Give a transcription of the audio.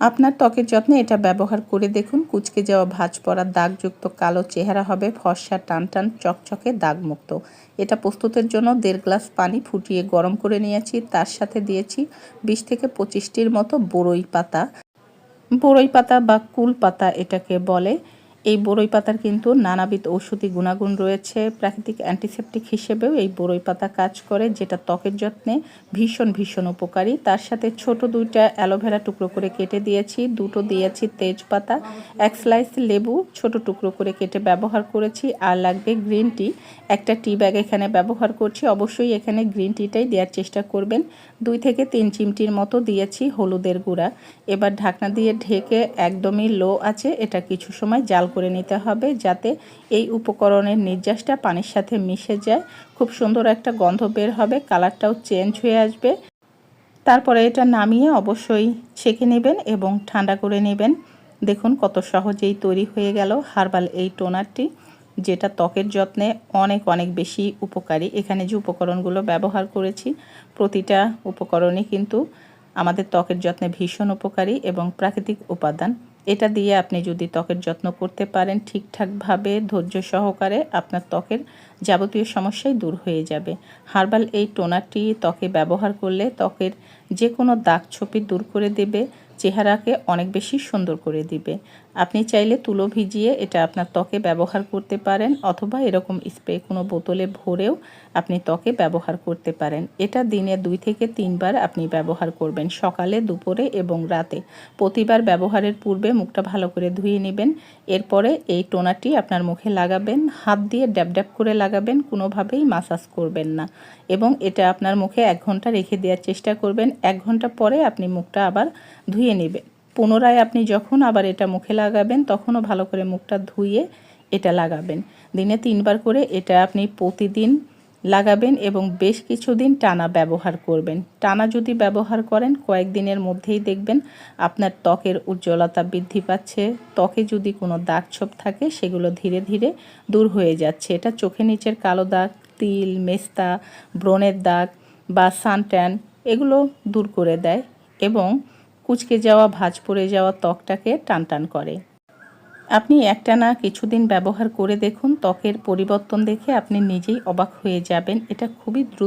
আপনার ত্বকের যত্নে এটা ব্যবহার করে দেখুন। কুচকে যাওয়া ভাঁজ পড়া দাগযুক্ত কালো চেহারা হবে, ফর্সা টান টান চকচকে দাগমুক্ত। এটা প্রস্তুতের জন্য দেড় গ্লাস পানি ফুটিয়ে গরম করে নিয়েছি। তার সাথে দিয়েছি বিশ থেকে পঁচিশটির মতো বড়ই পাতা। বড়ই পাতা বা কুল পাতা এটাকে বলে। এই বড়ই পাতার কিন্তু নানাবিধ ঔষধি গুণাগুণ রয়েছে। প্রাকৃতিক অ্যান্টিসেপটিক হিসেবেও এই বড়ই পাতা কাজ করে, যেটা ত্বকের যত্নে ভীষণ ভীষণ উপকারী। তার সাথে ছোট দুইটা অ্যালোভেরা টুকরো করে কেটে দিয়েছি, দুটো দিয়েছি তেজপাতা, এক স্লাইস লেবু, ছোট টুকরো করে কেটে ব্যবহার করেছি। আর লাগবে গ্রিন টি। একটা টি ব্যাগ এখানে ব্যবহার করছি। অবশ্যই এখানে গ্রিন টিটাই দেওয়ার চেষ্টা করবেন। দুই থেকে তিন চিমটির মতো দিয়েছি হলুদের গুঁড়া। এবার ঢাকনা দিয়ে ঢেকে একদমই লো আছে। এটা কিছু সময় জাল করে নিতে হবে যাতে এই উপকরণের নির্যাসটা পানির সাথে মিশে যায়। খুব সুন্দর একটা গন্ধ বের হবে, কালারটাও চেঞ্জ হয়ে আসবে। তারপরে এটা নামিয়ে অবশ্যই ছেঁকে নেবেন এবং ঠান্ডা করে নেবেন। দেখুন কত সহজেই তৈরি হয়ে গেল হার্বাল এই টোনারটি, যেটা ত্বকের যত্নে অনেক অনেক বেশি উপকারী। এখানে যে উপকরণগুলো ব্যবহার করেছি, প্রতিটা উপকরণই কিন্তু আমাদের ত্বকের যত্নে ভীষণ উপকারী এবং প্রাকৃতিক উপাদান। এটা দিয়ে আপনি যদি ত্বকের যত্ন করতে পারেন, ঠিকঠাকভাবে ধৈর্য সহকারে আপনার ত্বকের যাবতীয় সমস্যাই দূর হয়ে যাবে। হার্বাল এই টোনারটি ত্বকে ব্যবহার করলে ত্বকের যে কোনো দাগ ছপি দূর করে দেবে। চেহারাকে অনেক বেশি সুন্দর করে দিবে। আপনি চাইলে তুলো ভিজিয়ে এটা আপনার ত্বকে ব্যবহার করতে পারেন অথবা এরকম স্প্রে কোনো বোতলে ভরেও আপনি ত্বকে ব্যবহার করতে পারেন। এটা দিনে দুই থেকে তিনবার আপনি ব্যবহার করবেন। সকালে, দুপুরে এবং রাতে। প্রতিবার ব্যবহারের পূর্বে মুখটা ভালো করে ধুয়ে নেবেন। এরপরে এই টোনাটি আপনার মুখে লাগাবেন। হাত দিয়ে ড্যাব ড্যাব করে লাগাবেন। কোনোভাবেই মাসাজ করবেন না। এবং এটা আপনার মুখে এক ঘণ্টা রেখে দেওয়ার চেষ্টা করবেন। এক ঘণ্টা পরে আপনি মুখটা আবার ধুয়ে নেবেন পুনরায় আপনি যখন আবার এটা মুখে লাগাবেন, তখনও ভালো করে মুখটা ধুয়ে এটা লাগাবেন। দিনে তিনবার করে এটা আপনি প্রতিদিন লাগাবেন এবং বেশ কিছুদিন টানা ব্যবহার করবেন। টানা যদি ব্যবহার করেন, কয়েকদিনের মধ্যেই দেখবেন আপনার ত্বকের উজ্জ্বলতা বৃদ্ধি পাচ্ছে। ত্বকে যদি কোনো দাগ ছোপ থাকে, সেগুলো ধীরে ধীরে দূর হয়ে যাচ্ছে। এটা চোখে নিচের কালো দাগ, তিল, মেস্তা, ব্রণের দাগ বা সানট্যান, এগুলো দূর করে দেয় এবং কুচকে যাওয়া ভাঁজ পড়ে যাওয়া ত্বকটাকে টান টান করে। আপনি একটানা কিছুদিন ব্যবহার করে দেখুন, ত্বকের পরিবর্তন দেখে আপনি নিজেই অবাক হয়ে যাবেন। এটা খুবই দ্রুত